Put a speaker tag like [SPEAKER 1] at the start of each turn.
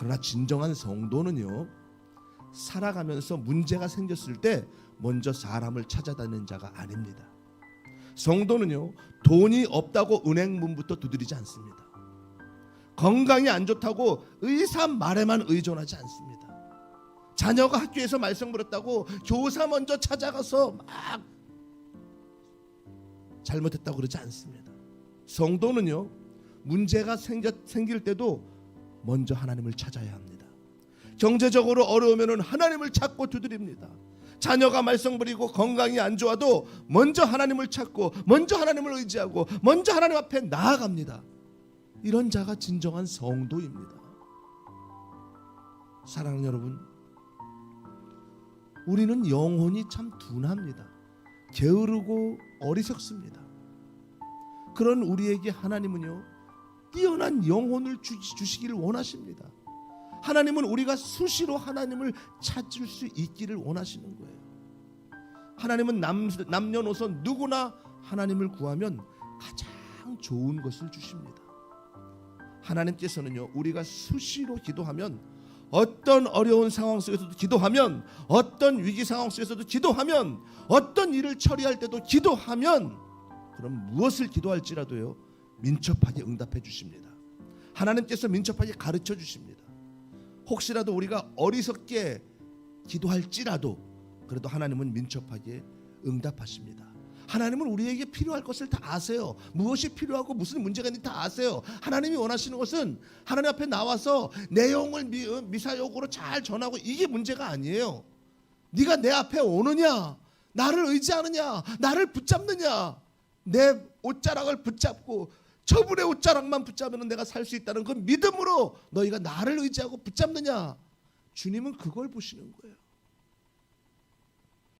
[SPEAKER 1] 그러나 진정한 성도는요. 살아가면서 문제가 생겼을 때 먼저 사람을 찾아다니는 자가 아닙니다. 성도는요. 돈이 없다고 은행 문부터 두드리지 않습니다. 건강이 안 좋다고 의사 말에만 의존하지 않습니다. 자녀가 학교에서 말썽 부렸다고 교사 먼저 찾아가서 막 잘못했다고 그러지 않습니다. 성도는요. 문제가 생겨, 생길 때도 먼저 하나님을 찾아야 합니다. 경제적으로 어려우면 하나님을 찾고 두드립니다. 자녀가 말썽 부리고 건강이 안 좋아도 먼저 하나님을 찾고 먼저 하나님을 의지하고 먼저 하나님 앞에 나아갑니다. 이런 자가 진정한 성도입니다. 사랑하는 여러분, 우리는 영혼이 참 둔합니다. 게으르고 어리석습니다. 그런 우리에게 하나님은요 뛰어난 영혼을 주, 주시기를 원하십니다. 하나님은 우리가 수시로 하나님을 찾을 수 있기를 원하시는 거예요. 하나님은 남, 남녀노소 누구나 하나님을 구하면 가장 좋은 것을 주십니다. 하나님께서는요 우리가 수시로 기도하면 어떤 어려운 상황 속에서도 기도하면 어떤 위기 상황 속에서도 기도하면 어떤 일을 처리할 때도 기도하면 그럼 무엇을 기도할지라도요 민첩하게 응답해 주십니다. 하나님께서 민첩하게 가르쳐 주십니다. 혹시라도 우리가 어리석게 기도할지라도 그래도 하나님은 민첩하게 응답하십니다. 하나님은 우리에게 필요할 것을 다 아세요. 무엇이 필요하고 무슨 문제가 있는지 다 아세요. 하나님이 원하시는 것은 하나님 앞에 나와서 내용을 미, 어, 미사역으로 잘 전하고 이게 문제가 아니에요. 네가 내 앞에 오느냐, 나를 의지하느냐, 나를 붙잡느냐, 내 옷자락을 붙잡고 저분의 옷자락만 붙잡으면 내가 살 수 있다는 그 믿음으로 너희가 나를 의지하고 붙잡느냐. 주님은 그걸 보시는 거예요.